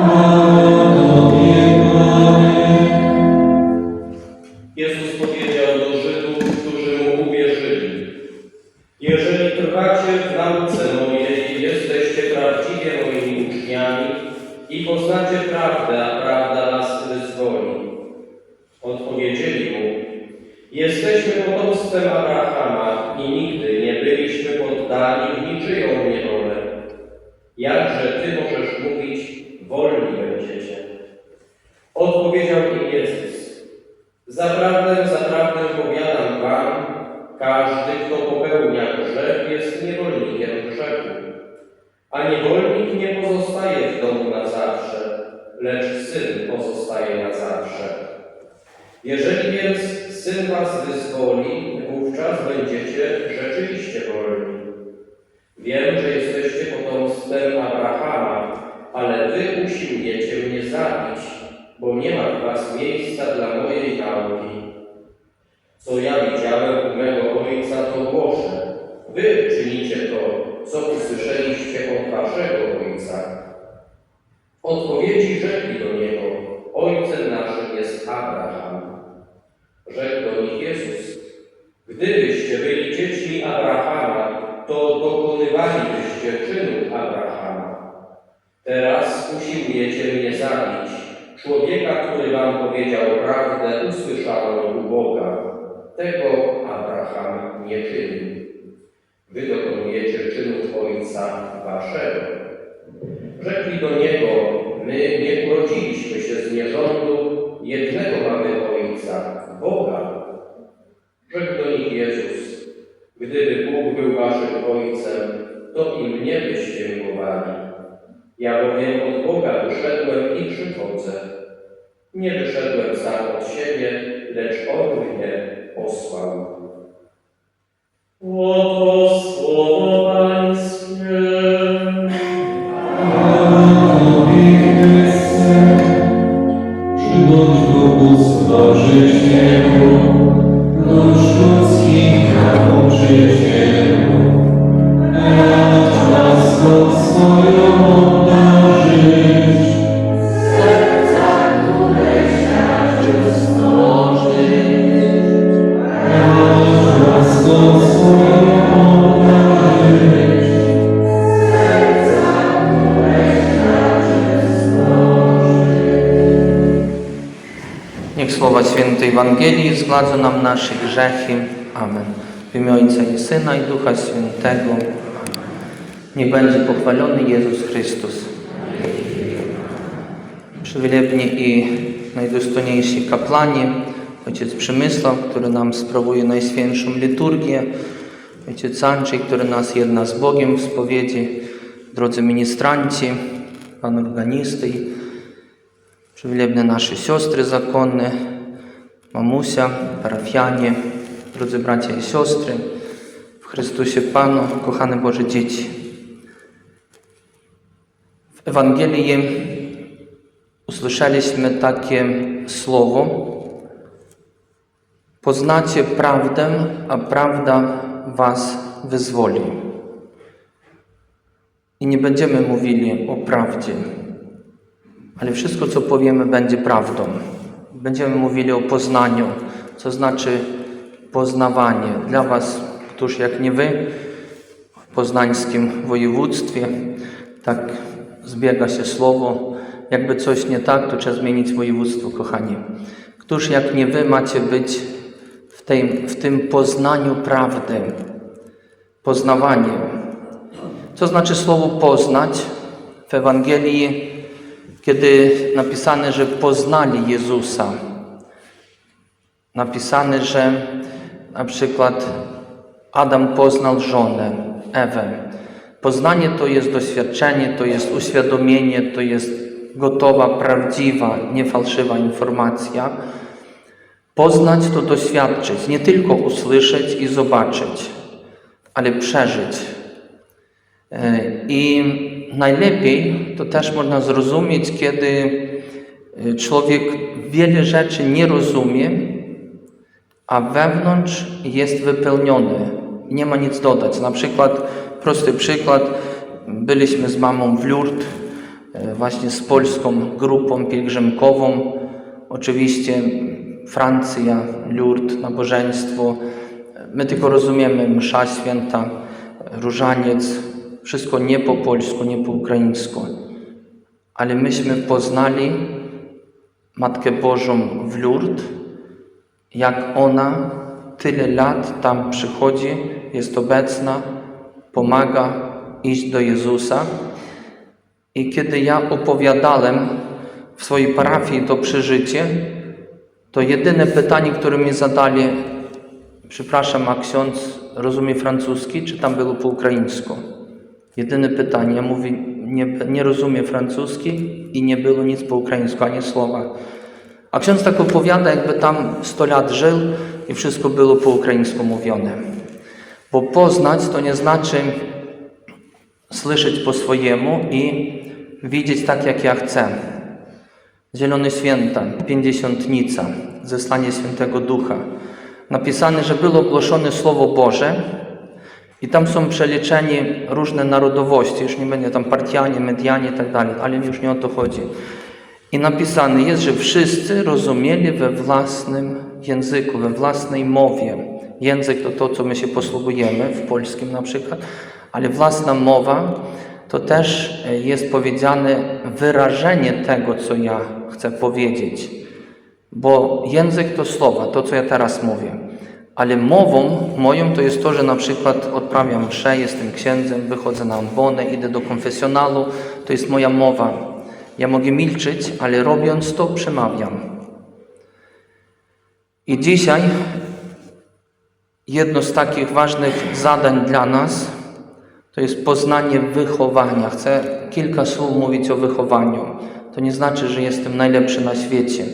Jezus Wiem, że jesteście potomstwem Abrahama, ale wy usiłujecie mnie zabić, bo nie ma w was miejsca dla mojej nauki. Co ja widziałem u mego Ojca, to głoszę. Wy czynicie to, co usłyszeliście od waszego Ojca. Odpowiedzi rzekli do Niego, Ojcem naszym jest Abraham. Rzekł do nich Jezus, gdybyście byli dziećmi Abrahama, to dokonywalibyście czynów Abrahama. Teraz usiłujecie mnie zabić, człowieka, który wam powiedział prawdę usłyszaną u Boga. Tego Abraham nie czynił. Wy dokonujecie czynów Ojca waszego. Rzekli do Niego, my nie urodziliśmy się z nierządu, jednego mamy Ojca, Boga. Rzekł do nich Jezus, gdyby Bóg był waszym Ojcem, to i mnie byście miłowali. Ja bowiem od Boga wyszedłem i przychodzę. Nie wyszedłem sam od siebie, lecz On mnie posłał. Oto słowo Pańskie. Przybądź błogosławicielu, dusz słowa świętej Ewangelii zgładzą nam nasze grzechy. Amen. W imię Ojca i Syna i Ducha Świętego. Niech będzie pochwalony Jezus Chrystus. Przywilebni i najdostojniejsi kapłani, Ojciec Przemysław, który nam sprawuje Najświętszą liturgię, Ojciec Andrzej, który nas jedna z Bogiem w spowiedzi, drodzy ministranci, Pan organisty i Przywilebne nasze siostry zakonne, mamusia, parafianie, drodzy bracia i siostry, w Chrystusie Panu, kochane Boże dzieci. W Ewangelii usłyszeliśmy takie słowo: Poznacie prawdę, a prawda Was wyzwoli. I nie będziemy mówili o prawdzie, ale wszystko, co powiemy, będzie prawdą. Będziemy mówili o poznaniu, co znaczy poznawanie. Dla Was, któż jak nie Wy, w poznańskim województwie, tak zbiega się słowo. Jakby coś nie tak, to trzeba zmienić województwo, kochani. Któż jak nie Wy macie być w tym, w tym poznaniu prawdy, poznawanie. Co znaczy słowo poznać? W Ewangelii kiedy napisane, że poznali Jezusa, napisane, że na przykład Adam poznał żonę, Ewę. Poznanie to jest doświadczenie, to jest uświadomienie, to jest gotowa, prawdziwa, niefałszywa informacja. Poznać to doświadczyć, nie tylko usłyszeć i zobaczyć, ale przeżyć. E, I najlepiej to też można zrozumieć, kiedy e, człowiek wiele rzeczy nie rozumie, a wewnątrz jest wypełniony. Nie ma nic dodać. Na przykład, prosty przykład, byliśmy z mamą w Lourdes, e, właśnie z polską grupą pielgrzymkową. Oczywiście Francja, Lourdes, nabożeństwo. My tylko rozumiemy msza święta, różaniec, wszystko nie po polsku, nie po ukraińsku. Ale myśmy poznali Matkę Bożą w Lourdes, jak ona tyle lat tam przychodzi, jest obecna, pomaga iść do Jezusa. I kiedy ja opowiadałem w swojej parafii to przeżycie, to jedyne pytanie, które mi zadali, przepraszam, a ksiądz rozumie francuski, czy tam było po ukraińsku? Jedyne pytanie. Ja mówię, nie, nie rozumiem francuski i nie było nic po ukraińsku, ani słowa. A ksiądz tak opowiada, jakby tam 100 lat żył i wszystko było po ukraińsku mówione. Bo poznać to nie znaczy słyszeć po swojemu i widzieć tak, jak ja chcę. Zielone Święta, Pięćdziesiątnica, zesłanie Świętego Ducha. Napisane, że było ogłoszone Słowo Boże i tam są przeliczeni różne narodowości, już nie będzie tam partianie, medianie i tak ale już nie o to chodzi. I napisane jest, że wszyscy rozumieli we własnym języku, we własnej mowie. Język to to, co my się posługujemy, w polskim na przykład, ale własna mowa to też jest powiedziane wyrażenie tego, co ja chcę powiedzieć. Bo język to słowa, to co ja teraz mówię. Ale mową moją to jest to, że na przykład odprawiam mszę, jestem księdzem, wychodzę na ambonę, idę do konfesjonalu, to jest moja mowa. Ja mogę milczeć, ale robiąc to przemawiam. I dzisiaj jedno z takich ważnych zadań dla nas to jest poznanie wychowania. Chcę kilka słów mówić o wychowaniu. To nie znaczy, że jestem najlepszy na świecie,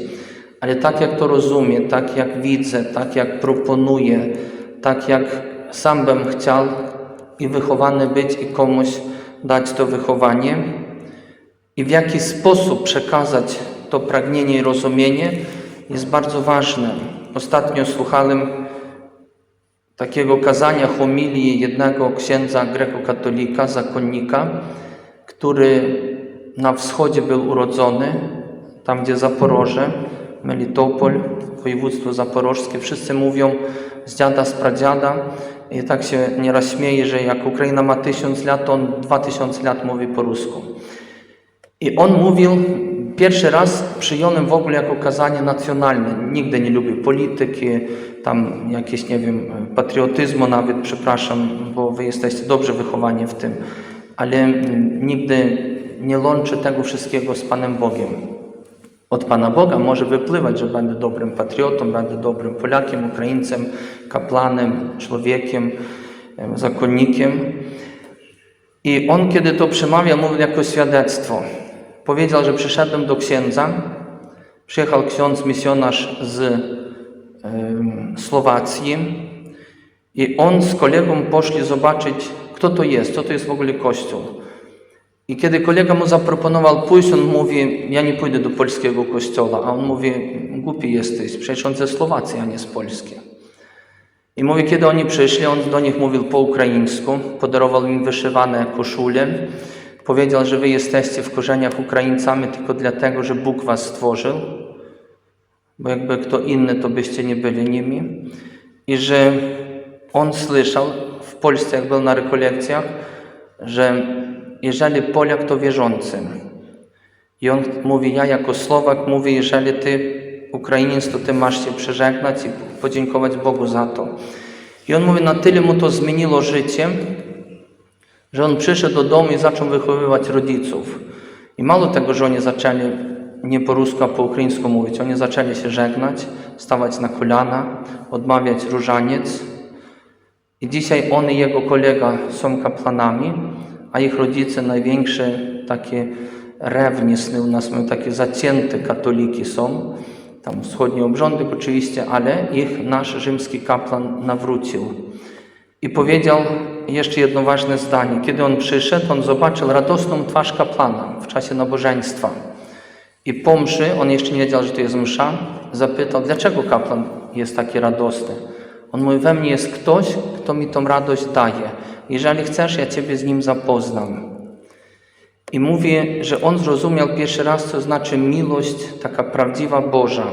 ale tak jak to rozumiem, tak jak widzę, tak jak proponuję, tak jak sam bym chciał i wychowany być i komuś dać to wychowanie i w jaki sposób przekazać to pragnienie i rozumienie jest bardzo ważne. Ostatnio słuchałem takiego kazania homilii jednego księdza grekokatolika, zakonnika, który na wschodzie był urodzony, tam gdzie Zaporoże, Melitopol, województwo zaporożskie. Wszyscy mówią z dziada, z pradziada. I tak się nieraz śmieje, że jak Ukraina ma tysiąc lat, to on dwa tysiące lat mówi po rusku. I on mówił, pierwszy raz przyjąłem w ogóle jako kazanie nacjonalne. Nigdy nie lubię polityki, tam jakieś, nie wiem, patriotyzmu nawet, przepraszam, bo wy jesteście dobrze wychowani w tym, ale nigdy nie łączę tego wszystkiego z Panem Bogiem. Od Pana Boga może wypływać, że będę dobrym patriotą, będę dobrym Polakiem, Ukraińcem, kaplanem, człowiekiem, em, zakonnikiem. I on, kiedy to przemawia, mówił jako świadectwo. Powiedział, że przyszedłem do księdza. Przyjechał ksiądz misjonarz z Słowacji i on z kolegą poszli zobaczyć, kto to jest, co to jest w ogóle kościół. I kiedy kolega mu zaproponował pójść, on mówi, ja nie pójdę do polskiego kościoła, a on mówi, głupi jesteś, przecież on ze Słowacji, a nie z Polski. I mówi, kiedy oni przyszli, on do nich mówił po ukraińsku, podarował im wyszywane koszule, powiedział, że wy jesteście w korzeniach Ukraińcami tylko dlatego, że Bóg was stworzył, bo jakby kto inny, to byście nie byli nimi. I że on słyszał w Polsce, jak był na rekolekcjach, że jeżeli Polak to wierzący. I on mówi, ja jako Słowak mówię, jeżeli ty Ukrainiec, to ty masz się przeżegnać i podziękować Bogu za to. I on mówi, na tyle mu to zmieniło życie, że on przyszedł do domu i zaczął wychowywać rodziców. I mało tego, że oni zaczęli nie po rusku, a po ukraińsku mówić, oni zaczęli się żegnać, stawać na kolana, odmawiać różaniec. I dzisiaj on i jego kolega są kaplanami, a ich rodzice największe takie rewnisy u nas mają takie zacięte katoliki są, tam wschodni obrządek oczywiście, ale ich nasz rzymski kaplan nawrócił. I powiedział jeszcze jedno ważne zdanie. Kiedy on przyszedł, on zobaczył radosną twarz kaplana w czasie nabożeństwa. I po mszy, on jeszcze nie wiedział, że to jest msza, zapytał, dlaczego kaplan jest taki radosny. On mówi, we mnie jest ktoś, kto mi tą radość daje. Jeżeli chcesz, ja Ciebie z nim zapoznam. I mówi, że on zrozumiał pierwszy raz, co znaczy miłość taka prawdziwa Boża,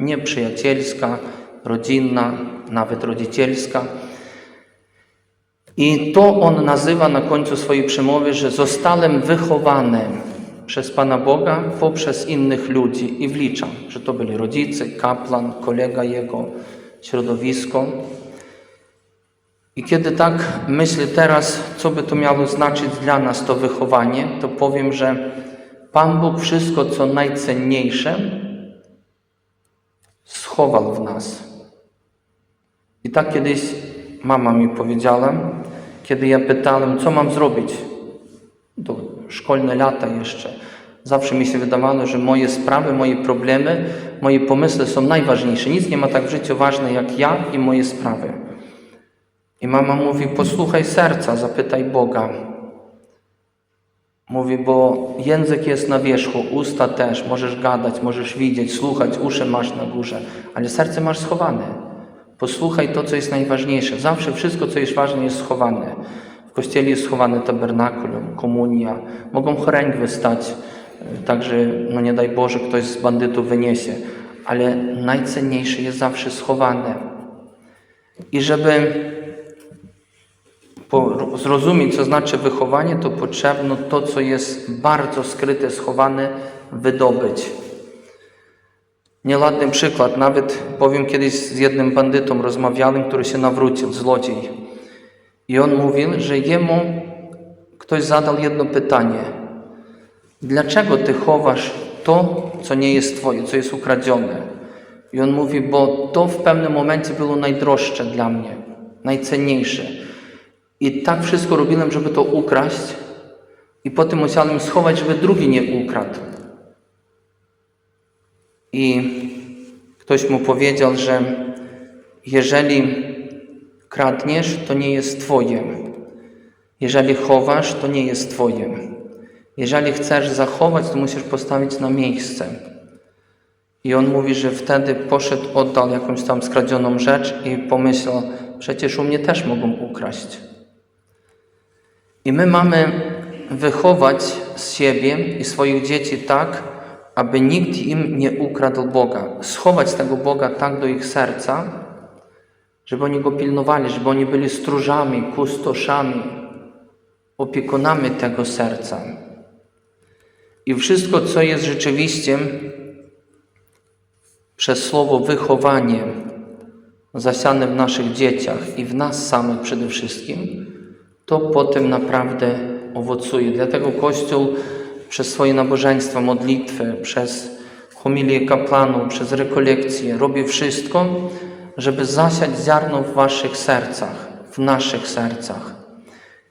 nie przyjacielska, rodzinna, nawet rodzicielska. I to on nazywa na końcu swojej przemowy, że zostałem wychowany przez Pana Boga poprzez innych ludzi i wliczam, że to byli rodzice, kaplan, kolega jego, środowisko. I kiedy tak myślę teraz, co by to miało znaczyć dla nas to wychowanie, to powiem, że Pan Bóg wszystko, co najcenniejsze, schował w nas. I tak kiedyś mama mi powiedziała, kiedy ja pytałem, co mam zrobić, to szkolne lata jeszcze. Zawsze mi się wydawało, że moje sprawy, moje problemy, moje pomysły są najważniejsze. Nic nie ma tak w życiu ważne jak ja i moje sprawy. I mama mówi: Posłuchaj serca, zapytaj Boga. Mówi, bo język jest na wierzchu, usta też, możesz gadać, możesz widzieć, słuchać, uszy masz na górze, ale serce masz schowane. Posłuchaj to, co jest najważniejsze. Zawsze wszystko, co jest ważne, jest schowane. W kościele jest schowane tabernakulum, komunia, mogą choręgwy stać, także, no nie daj Boże, ktoś z bandytów wyniesie, ale najcenniejsze jest zawsze schowane. I żeby zrozumieć, co znaczy wychowanie, to potrzebno to, co jest bardzo skryte, schowane, wydobyć. Nieładny przykład. Nawet powiem kiedyś z jednym bandytą rozmawiałem, który się nawrócił, zlodziej. I on mówił, że jemu ktoś zadał jedno pytanie. Dlaczego ty chowasz to, co nie jest twoje, co jest ukradzione? I on mówi, bo to w pewnym momencie było najdroższe dla mnie, najcenniejsze. I tak wszystko robiłem, żeby to ukraść, i potem musiałem schować, żeby drugi nie ukradł. I ktoś mu powiedział, że jeżeli kradniesz, to nie jest Twoje. Jeżeli chowasz, to nie jest Twoje. Jeżeli chcesz zachować, to musisz postawić na miejsce. I on mówi, że wtedy poszedł, oddał jakąś tam skradzioną rzecz i pomyślał, przecież u mnie też mogą ukraść. I my mamy wychować z siebie i swoich dzieci tak, aby nikt im nie ukradł Boga. Schować tego Boga tak do ich serca, żeby oni go pilnowali, żeby oni byli stróżami, kustoszami, opiekunami tego serca. I wszystko, co jest rzeczywiście przez słowo wychowanie zasiane w naszych dzieciach i w nas samych przede wszystkim, to potem naprawdę owocuje. Dlatego Kościół przez swoje nabożeństwa, modlitwy, przez homilię kapłanów, przez rekolekcje robi wszystko, żeby zasiać ziarno w waszych sercach, w naszych sercach.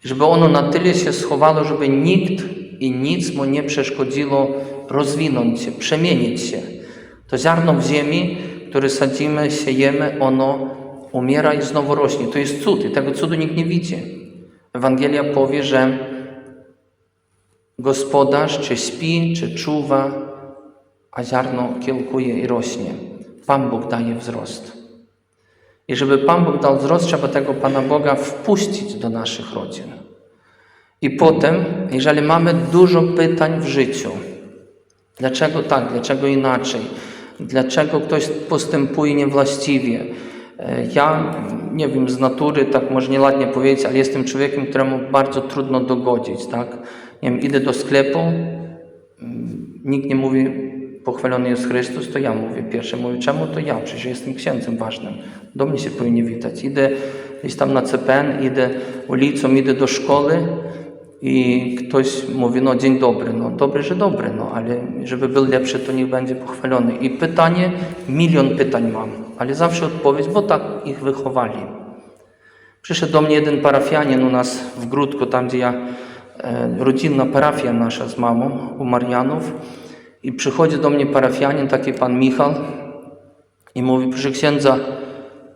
Żeby ono na tyle się schowało, żeby nikt i nic mu nie przeszkodziło rozwinąć się, przemienić się. To ziarno w ziemi, które sadzimy, siejemy, ono umiera i znowu rośnie. To jest cud i tego cudu nikt nie widzi. Ewangelia powie, że gospodarz czy śpi, czy czuwa, a ziarno kiełkuje i rośnie. Pan Bóg daje wzrost. I żeby Pan Bóg dał wzrost, trzeba tego Pana Boga wpuścić do naszych rodzin. I potem, jeżeli mamy dużo pytań w życiu, dlaczego tak, dlaczego inaczej, dlaczego ktoś postępuje niewłaściwie, ja nie wiem, z natury, tak może nieładnie powiedzieć, ale jestem człowiekiem, któremu bardzo trudno dogodzić, tak? Nie wiem, idę do sklepu, nikt nie mówi, pochwalony jest Chrystus, to ja mówię pierwsze. Mówię, czemu to ja? Przecież jestem księdzem ważnym. Do mnie się powinni witać. Idę gdzieś tam na CPN, idę ulicą, idę do szkoły i ktoś mówi, no dzień dobry. No dobry, że dobry, no ale żeby był lepszy, to niech będzie pochwalony. I pytanie, milion pytań mam, ale zawsze odpowiedź, bo tak ich wychowali. Przyszedł do mnie jeden parafianin u nas w Gródku, tam gdzie ja, rodzinna parafia nasza z mamą, u Marianów. I przychodzi do mnie parafianin, taki pan Michał i mówi, proszę księdza,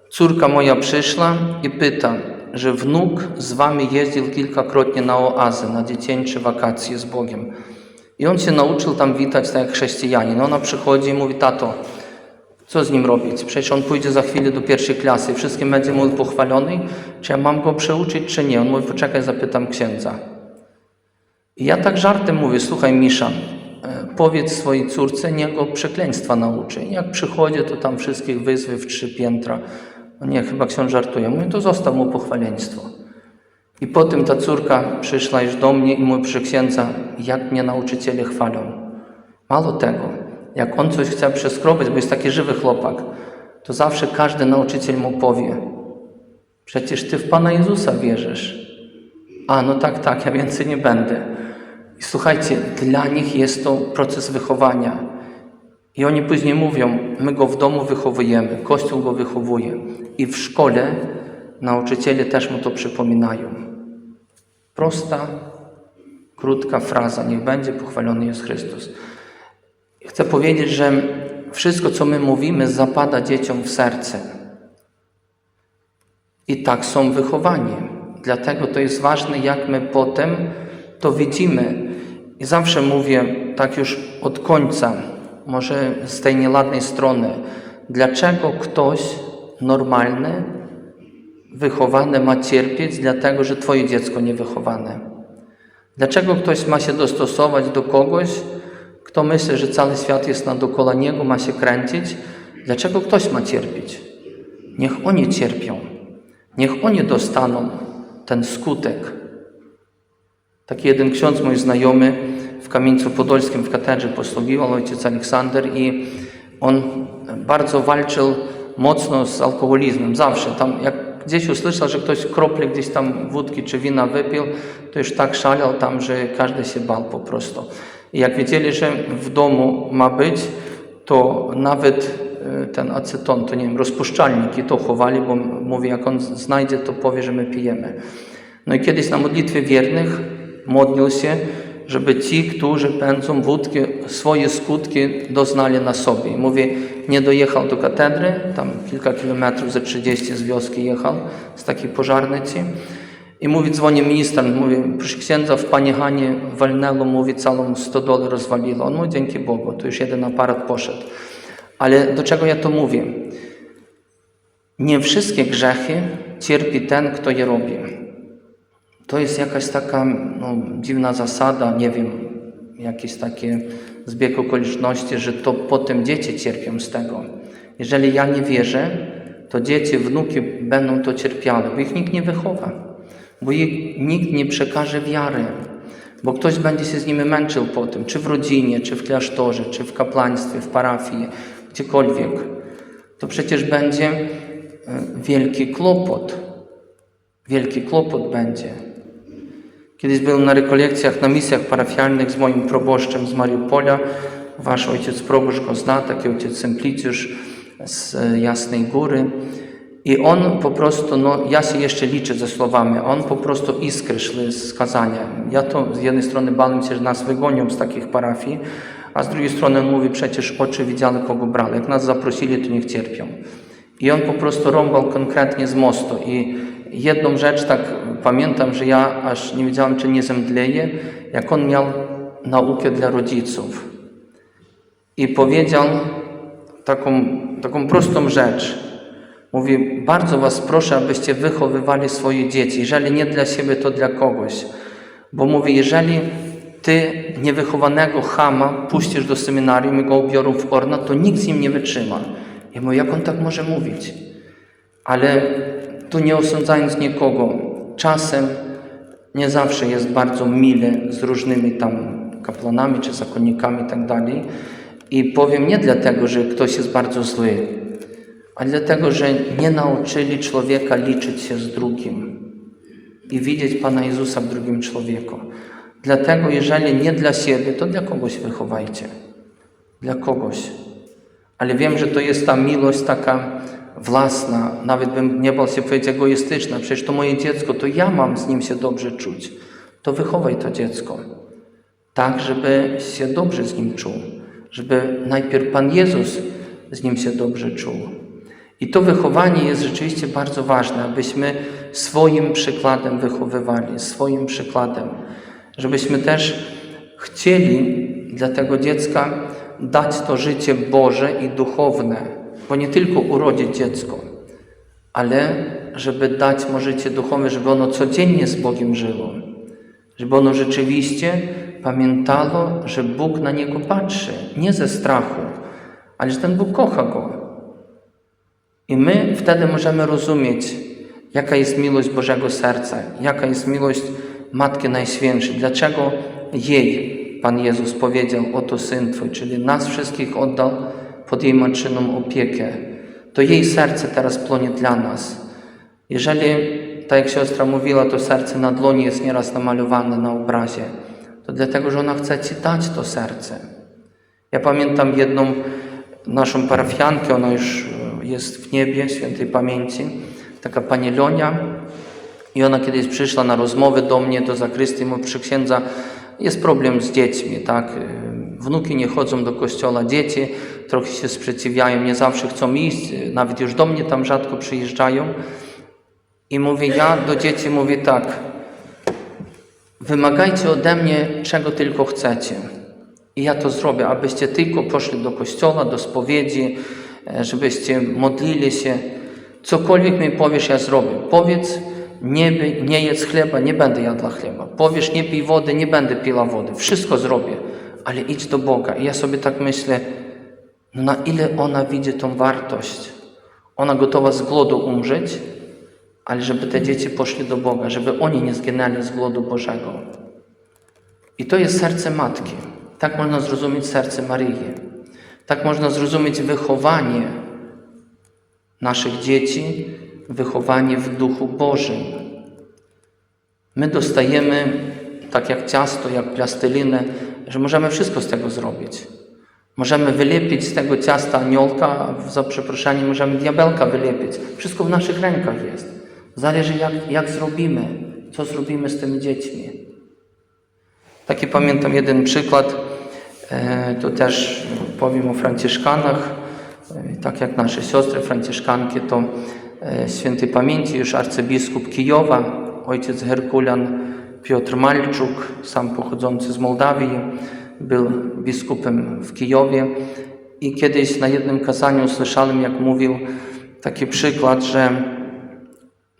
córka moja przyszła i pyta, że wnuk z wami jeździł kilkakrotnie na oazę, na dziecięcze wakacje z Bogiem. I on się nauczył tam witać tak jak chrześcijanin. Ona przychodzi i mówi, tato, Co z nim robić? Przecież on pójdzie za chwilę do pierwszej klasy wszystkim będzie mówił pochwalony, czy ja mam go przeuczyć, czy nie? On mówi, poczekaj, zapytam księdza. Ja tak żartem mówię, słuchaj Misza, e, powiedz swojej córce, niech go przekleństwa nauczy. Jak przychodzi, to tam wszystkich wyzwy w trzy piętra. No nie, chyba ksiądz żartuje. Mówię, to zostaw mu pochwaleństwo. I potem ta córka przyszła już do mnie i mówi, proszę księdza, jak mnie nauczyciele chwalą. Mało tego, jak on coś chce przeskrobać, bo jest taki żywy chłopak, to zawsze każdy nauczyciel mu powie, przecież ty w Pana Jezusa wierzysz. A, no tak, tak, ja więcej nie będę. I słuchajcie, dla nich jest to proces wychowania. I oni później mówią, my go w domu wychowujemy, Kościół go wychowuje. I w szkole nauczyciele też mu to przypominają. Prosta, krótka fraza, niech będzie pochwalony jest Chrystus. Chcę powiedzieć, że wszystko, co my mówimy, zapada dzieciom w serce. I tak są wychowani. Dlatego to jest ważne, jak my potem to widzimy. I zawsze mówię, tak już od końca, może z tej nieladnej strony, dlaczego ktoś normalny, wychowany ma cierpieć, dlatego że Twoje dziecko niewychowane. Dlaczego ktoś ma się dostosować do kogoś, kto myśli, że cały świat jest na dookoła niego, ma się kręcić? Dlaczego ktoś ma cierpieć? Niech oni cierpią. Niech oni dostaną ten skutek. Taki jeden ksiądz, mój znajomy, w Kamieńcu Podolskim w katedrze posługiwał, ojciec Aleksander, i on bardzo walczył mocno z alkoholizmem, zawsze. Tam, jak gdzieś usłyszał, że ktoś krople gdzieś tam wódki czy wina wypił, to już tak szalał tam, że każdy się bał po prostu. I jak wiedzieli, że w domu ma być, to nawet e, ten aceton, to nie wiem, rozpuszczalniki to chowali, bo mówi, jak on znajdzie, to powie, że my pijemy. No i kiedyś na modlitwie wiernych modlił się, żeby ci, którzy pędzą wódki, swoje skutki doznali na sobie. Mówi, nie dojechał do katedry, tam kilka kilometrów ze 30 z wioski jechał, z takiej pożarnicy. I mówi, dzwoni minister, mówi, proszę księdza, w Paniechanie walnęło, mówi, całą stodołę rozwaliło. On mówi, dzięki Bogu, to już jeden aparat poszedł. Ale do czego ja to mówię? Nie wszystkie grzechy cierpi ten, kto je robi. To jest jakaś taka no, dziwna zasada, nie wiem, jakieś takie zbieg okoliczności, że to potem dzieci cierpią z tego. Jeżeli ja nie wierzę, to dzieci, wnuki będą to cierpiały, bo ich nikt nie wychowa, bo ich nikt nie przekaże wiary, bo ktoś będzie się z nimi męczył potem, czy w rodzinie, czy w klasztorze, czy w kapłaństwie, w parafii, gdziekolwiek. To przecież będzie e, wielki kłopot. Wielki kłopot będzie. Kiedyś byłem na rekolekcjach, na misjach parafialnych z moim proboszczem z Mariupola. Wasz ojciec proboszcz go zna, taki ojciec Semplicjusz z e, Jasnej Góry. I on po prostu, no ja się jeszcze liczę ze słowami, on po prostu iskry szły z kazania. Ja to z jednej strony bałem się, że nas wygonią z takich parafii, a z drugiej strony on mówi, przecież oczy widziały, kogo brali. Jak nas zaprosili, to niech cierpią. I on po prostu rąbał konkretnie z mostu. I jedną rzecz tak pamiętam, że ja aż nie wiedziałem, czy nie zemdleję, jak on miał naukę dla rodziców. I powiedział taką, taką prostą rzecz. Mówi, bardzo Was proszę, abyście wychowywali swoje dzieci. Jeżeli nie dla siebie, to dla kogoś. Bo mówi, jeżeli Ty niewychowanego chama puścisz do seminarium i go ubiorą w orna, to nikt z nim nie wytrzyma. Ja mówię, jak on tak może mówić? Ale tu nie osądzając nikogo, czasem nie zawsze jest bardzo mile z różnymi tam kapłanami czy zakonnikami i tak dalej. I powiem nie dlatego, że ktoś jest bardzo zły, ale dlatego, że nie nauczyli człowieka liczyć się z drugim i widzieć Pana Jezusa w drugim człowieku. Dlatego, jeżeli nie dla siebie, to dla kogoś wychowajcie. Dla kogoś. Ale wiem, że to jest ta miłość taka własna, nawet bym nie bał się powiedzieć egoistyczna. Przecież to moje dziecko, to ja mam z nim się dobrze czuć. To wychowaj to dziecko. Tak, żeby się dobrze z nim czuł. Żeby najpierw Pan Jezus z nim się dobrze czuł. I to wychowanie jest rzeczywiście bardzo ważne, abyśmy swoim przykładem wychowywali, swoim przykładem. Żebyśmy też chcieli dla tego dziecka dać to życie Boże i duchowne, bo nie tylko urodzić dziecko, ale żeby dać mu życie duchowe, żeby ono codziennie z Bogiem żyło. Żeby ono rzeczywiście pamiętało, że Bóg na niego patrzy, nie ze strachu, ale że ten Bóg kocha go. I my wtedy możemy rozumieć, jaka jest miłość Bożego Serca, jaka jest miłość Matki Najświętszej, dlaczego jej Pan Jezus powiedział, oto Syn Twój, czyli nas wszystkich oddał pod jej matczyną opiekę. To jej serce teraz płonie dla nas. Jeżeli, tak jak siostra mówiła, to serce na dłoni jest nieraz namalowane na obrazie, to dlatego, że ona chce Ci dać to serce. Ja pamiętam jedną naszą parafiankę, ona już e, jest w niebie, świętej pamięci, taka pani Lonia. I ona kiedyś przyszła na rozmowę do mnie, do zakrystii, mówi, przy księdza, jest problem z dziećmi, tak? Wnuki nie chodzą do kościoła, dzieci trochę się sprzeciwiają, nie zawsze chcą iść, nawet już do mnie tam rzadko przyjeżdżają. I mówię, ja do dzieci mówię tak, wymagajcie ode mnie, czego tylko chcecie. I ja to zrobię, abyście tylko poszli do kościoła, do spowiedzi, e, żebyście modlili się. Cokolwiek mi powiesz, ja zrobię. Powiedz, nie, nie jedz chleba, nie będę jadła chleba. Powiesz, nie pij wody, nie będę piła wody. Wszystko zrobię, ale idź do Boga. I ja sobie tak myślę, no na ile ona widzi tą wartość. Ona gotowa z głodu umrzeć, ale żeby te dzieci poszli do Boga, żeby oni nie zginęli z głodu Bożego. I to jest serce matki. Tak można zrozumieć serce Maryi. Tak można zrozumieć wychowanie naszych dzieci, wychowanie w duchu Bożym. My dostajemy, tak jak ciasto, jak plastelinę, że możemy wszystko z tego zrobić. Możemy wylepić z tego ciasta aniołka, za przeproszeniem możemy diabelka wylepić. Wszystko w naszych rękach jest. Zależy jak, jak zrobimy, co zrobimy z tymi dziećmi. Taki pamiętam jeden przykład, e, to też powiem o Franciszkanach, E, tak jak nasze siostry franciszkanki, to e, świętej pamięci już arcybiskup Kijowa, ojciec Herkulian Piotr Malczuk, sam pochodzący z Mołdawii, był biskupem w Kijowie i kiedyś na jednym kazaniu słyszałem, jak mówił taki przykład, że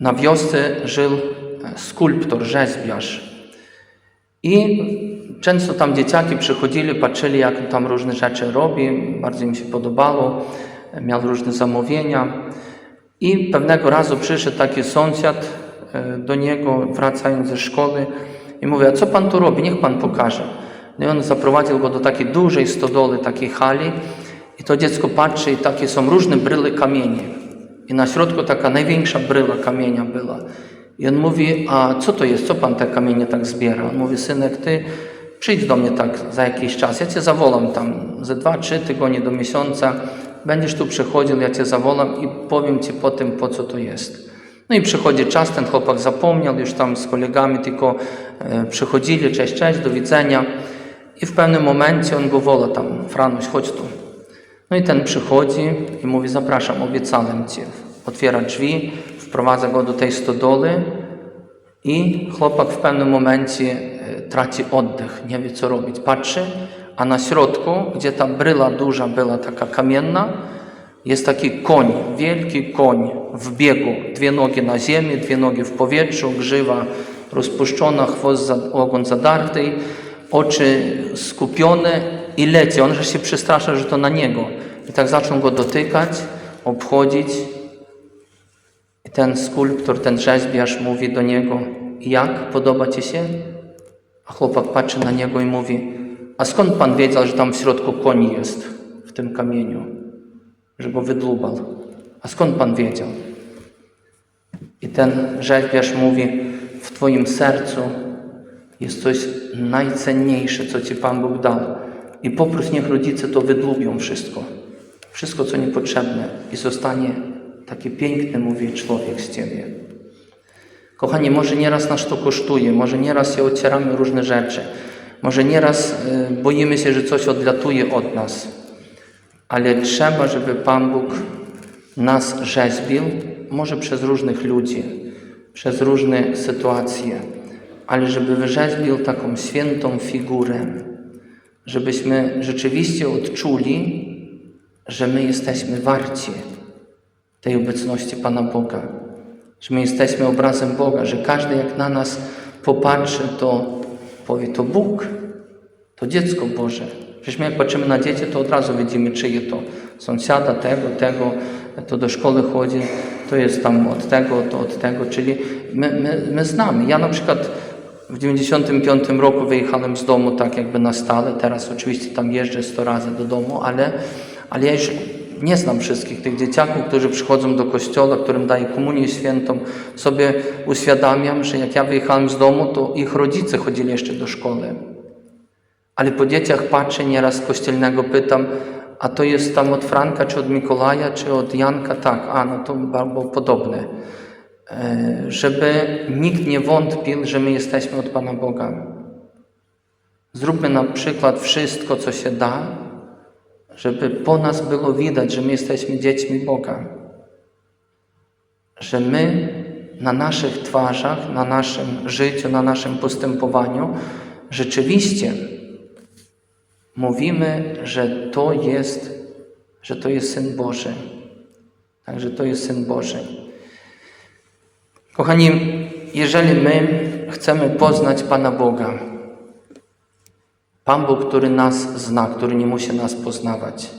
na wiosce żył e, skulptor, rzeźbiarz. I często tam dzieciaki przychodzili, patrzyli, jak tam różne rzeczy robi, bardzo im się podobało, miał różne zamówienia. I pewnego razu przyszedł taki sąsiad do niego, wracając ze szkoły, i mówi: A co pan tu robi? Niech pan pokaże. No i on zaprowadził go do takiej dużej stodoły, takiej hali, i to dziecko patrzy, i takie są różne bryły kamieni. I na środku taka największa bryła kamienia była. I on mówi, a co to jest, co pan te kamienie tak zbiera? On mówi, synek, ty przyjdź do mnie tak za jakiś czas, ja cię zawołam tam za dwa, trzy tygodnie do miesiąca, będziesz tu przychodził, ja cię zawołam i powiem ci po tym, po co to jest. No i przychodzi czas, ten chłopak zapomniał, już tam z kolegami tylko e, przychodzili, cześć, cześć, do widzenia. I w pewnym momencie on go woła tam, Franuś, chodź tu. No i ten przychodzi i mówi, zapraszam, obiecałem Ci. Otwiera drzwi, wprowadza go do tej stodoły i chłopak w pewnym momencie e, traci oddech, nie wie co robić. Patrzy, a na środku, gdzie ta bryla duża była, taka kamienna, jest taki koń, wielki koń w biegu. Dwie nogi na ziemi, dwie nogi w powietrzu, grzywa rozpuszczona, chwost, za- ogon zadarty, oczy skupione i leci. On się przestraszył, że to na niego. I tak zaczął go dotykać, obchodzić. I ten skulptor, ten rzeźbiarz mówi do niego, jak podoba Ci się? A chłopak patrzy na niego i mówi, a skąd Pan wiedział, że tam w środku koń jest, w tym kamieniu, że go wydłubał? A skąd Pan wiedział? I ten rzeźbiarz mówi, w Twoim sercu jest coś najcenniejsze, co Ci Pan Bóg dał. I poproś niech rodzice to wydłubią wszystko. Wszystko, co niepotrzebne. I zostanie taki piękny, mówi człowiek z Ciebie. Kochani, może nieraz nas to kosztuje, może nieraz się ocieramy różne rzeczy, może nieraz y, boimy się, że coś odlatuje od nas, ale trzeba, żeby Pan Bóg nas rzeźbił, może przez różnych ludzi, przez różne sytuacje, ale żeby wyrzeźbił taką świętą figurę, żebyśmy rzeczywiście odczuli, że my jesteśmy warci tej obecności Pana Boga, że my jesteśmy obrazem Boga, że każdy jak na nas popatrzy, to powie to Bóg, to dziecko Boże. Przecież my jak patrzymy na dzieci, to od razu widzimy, czyje to. Sąsiada, tego, tego, to do szkoły chodzi, to jest tam od tego, to od tego, czyli my, my, my znamy. Ja na przykład w 95 roku wyjechałem z domu tak jakby na stale, teraz oczywiście tam jeżdżę 100 razy do domu, ale, ale ja już nie znam wszystkich tych dzieciaków, którzy przychodzą do kościoła, którym daję komunię świętą. Sobie uświadamiam, że jak ja wyjechałem z domu, to ich rodzice chodzili jeszcze do szkoły. Ale po dzieciach patrzę, nieraz kościelnego pytam, a to jest tam od Franka, czy od Mikołaja, czy od Janka? Tak, a no to bardzo podobne. E, Żeby nikt nie wątpił, że my jesteśmy od Pana Boga. Zróbmy na przykład wszystko, co się da, żeby po nas było widać, że my jesteśmy dziećmi Boga. Że my na naszych twarzach, na naszym życiu, na naszym postępowaniu rzeczywiście mówimy, że to jest, że to jest Syn Boży. Także to jest Syn Boży. Kochani, jeżeli my chcemy poznać Pana Boga, Pan Bóg, który nas zna, który nie musi nas poznawać,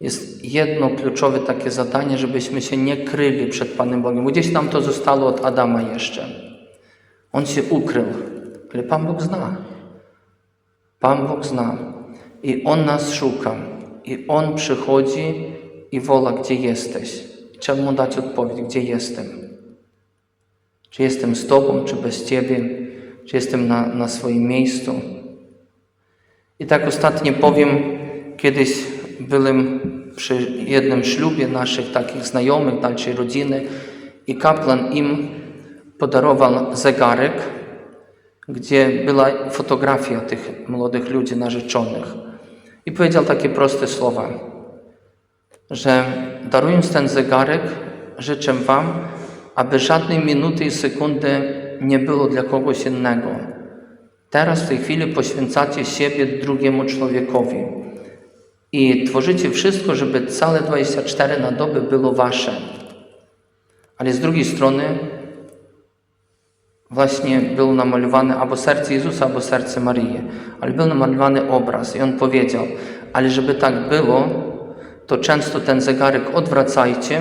jest jedno kluczowe takie zadanie, żebyśmy się nie kryli przed Panem Bogiem. Bo Gdzieś nam to zostało od Adama jeszcze. On się ukrył, ale Pan Bóg zna. Pan Bóg zna i On nas szuka i On przychodzi i wola, gdzie jesteś. Trzeba Mu dać odpowiedź, gdzie jestem. Czy jestem z Tobą, czy bez Ciebie, czy jestem na, na swoim miejscu. I tak ostatnio powiem, kiedyś byłem przy jednym ślubie naszych takich znajomych, dalszej rodziny i kaplan im podarował zegarek, gdzie była fotografia tych młodych ludzi narzeczonych. I powiedział takie proste słowa, że darując ten zegarek, życzę Wam, aby żadnej minuty i sekundy nie było dla kogoś innego. Teraz w tej chwili poświęcacie siebie drugiemu człowiekowi i tworzycie wszystko, żeby całe 24 na dobę było Wasze. Ale z drugiej strony właśnie był namalowany albo serce Jezusa, albo serce Maryi, ale był namalowany obraz i on powiedział, ale żeby tak było, to często ten zegarek odwracajcie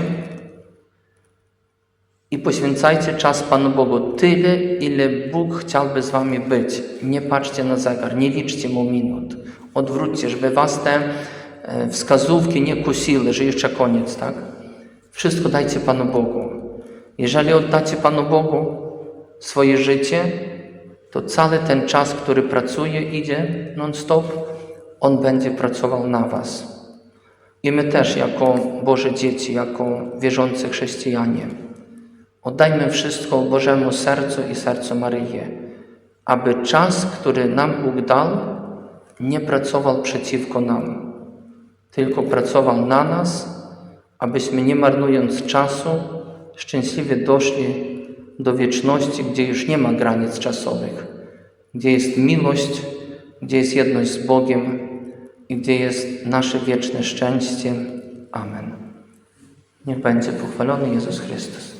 i poświęcajcie czas Panu Bogu tyle, ile Bóg chciałby z wami być. Nie patrzcie na zegar, nie liczcie mu minut. Odwróćcie, żeby was te e, wskazówki nie kusiły, że jeszcze koniec, tak? Wszystko dajcie Panu Bogu. Jeżeli oddacie Panu Bogu swoje życie, to cały ten czas, który pracuje, idzie non-stop, On będzie pracował na Was. I my też, jako Boże dzieci, jako wierzący chrześcijanie, oddajmy wszystko Bożemu sercu i sercu Maryi, aby czas, który nam Bóg dał, nie pracował przeciwko nam, tylko pracował na nas, abyśmy nie marnując czasu, szczęśliwie doszli do wieczności, gdzie już nie ma granic czasowych, gdzie jest miłość, gdzie jest jedność z Bogiem i gdzie jest nasze wieczne szczęście. Amen. Niech będzie pochwalony Jezus Chrystus.